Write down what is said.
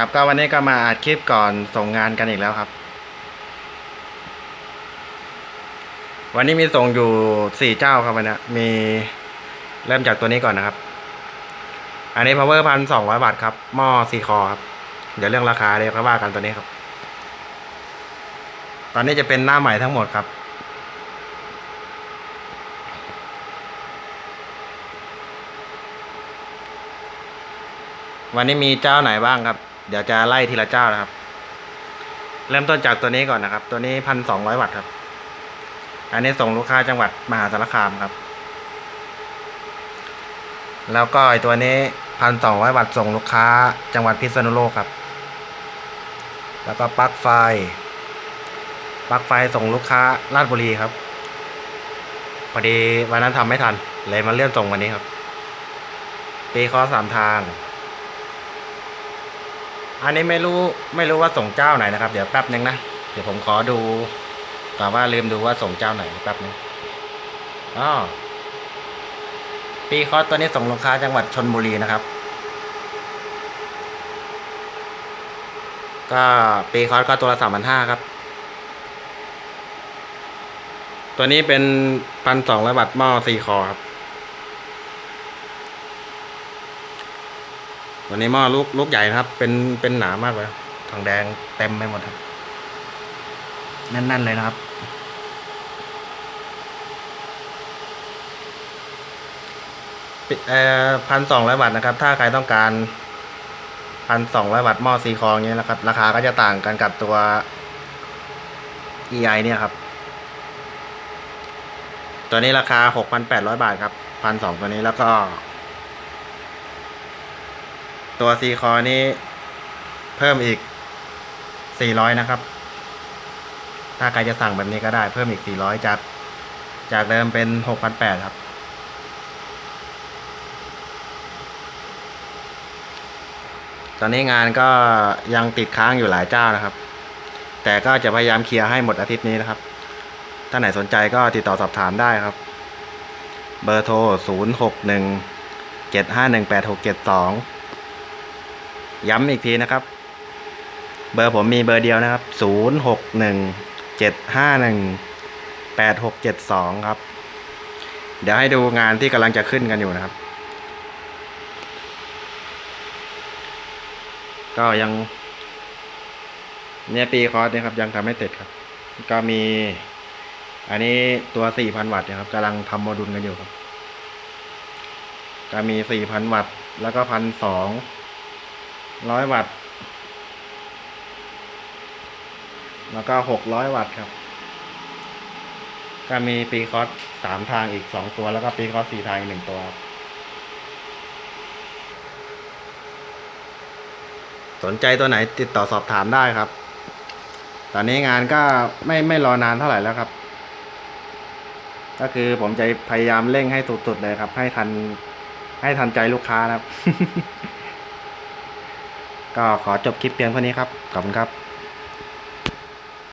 ครับก็วันนี้ก็มาอัดคลิปก่อนส่งงานกันอีกแล้วครับ วันนี้มีส่งอยู่สี่เจ้าครับวันนี้มีเริ่มจากตัวนี้ก่อนนะครับ อันนี้ power พันสองร้อยบาทครับ หม้อซีคอครับ เดี๋ยวเรื่องราคาเดี๋ยวค่อยว่ากันตัวนี้ครับ ตอนนี้จะเป็นหน้าใหม่ทั้งหมดครับวันนี้มีเจ้าไหนบ้างครับ เดี๋ยวจะไล่ทีละเจ้านะครับ เริ่มต้นจากตัวนี้ก่อนนะครับ ตัวนี้พันสองร้อยวัตต์ครับ อันนี้ส่งลูกค้าจังหวัดมหาสารคามครับ แล้วก็ไอตัวนี้พันสองร้อยวัตต์ส่งลูกค้าจังหวัดพิษณุโลกครับ แล้วก็ปลั๊กไฟ ปลั๊กไฟส่งลูกค้าราชบุรีครับพอดีวันนั้นทำไม่ทันเลยมาเลื่อนส่งวันนี้ครับปีคอสามทาง อันนี้ไม่รู้ไม่รู้ว่าส่งเจ้าไหนนะครับ เดี๋ยวแป๊บนึงนะเดี๋ยวผมขอดูก่อนว่าลืมดูว่าส่งเจ้าไหนแป๊บนึงอ๋อปีคอสตัวนี้ส่งลูกค้าจังหวัดชนบุรีนะครับ ก็ปีคอสก็ตัวละสามพันห้าครับ ตัวนี้เป็นพันสองร้อยวัตต์หม้อสี่คอครับ วันนี้หม้อลูกลูกใหญ่นะครับ เป็นเป็นหนามากเลยทองแดงเต็มไปหมดครับแน่นๆเลยนะครับ เอ่อพันสองร้อยวัตต์นะครับ ถ้าใครต้องการพันสองร้อยวัตต์หม้อซีคองเนี้ยนะครับ ราคาก็จะต่างกันกับตัว EI เนี่ยครับ ตัวนี้ราคาหกพันแปดร้อยบาทครับพันสองตัวนี้แล้วก็ ตัวซีคอนี้เพิ่มอีก 400 นะครับ ถ้าใครจะสั่งแบบนี้ก็ได้เพิ่มอีก 400 จาก จากเดิมเป็น 6,800 ครับ ตอนนี้งานก็ยังติดค้างอยู่หลายเจ้านะครับ แต่ก็จะพยายามเคลียร์ให้หมดอาทิตย์นี้นะครับ ถ้าไหนสนใจก็ติดต่อสอบถามได้ครับ เบอร์โทร 061 751 8672 ย้ำอีกทีนะครับ เบอร์ผมมีเบอร์เดียวนะครับศูนย์หกหนึ่งเจ็ดห้าหนึ่งแปดหกเจ็ดสองครับ เดี๋ยวให้ดูงานที่กำลังจะขึ้นกันอยู่นะครับ ก็ยัง เนี่ยปีคอร์สเนี่ยครับ ยังทำไม่เสร็จครับ ก็มี อันนี้ตัวสี่พันวัตต์นะครับกำลังทำโมดูลกันอยู่ครับ ก็มีสี่พันวัตต์แล้วก็พันสอง ร้อยวัตต์ แล้วก็หกร้อยวัตต์ครับ ก็มีปีคอสสามทางอีกสองตัว แล้วก็ปีคอสสี่ทางอีกหนึ่งตัวครับสนใจตัวไหนติดต่อสอบถามได้ครับ ตอนนี้งานก็ไม่ไม่รอนานเท่าไหร่แล้วครับ ก็คือผมจะพยายามเร่งให้สุดๆเลยครับ ให้ทันให้ทันใจลูกค้านะครับ ก็ขอจบคลิปเพียงเท่านี้ครับ ขอบคุณครับ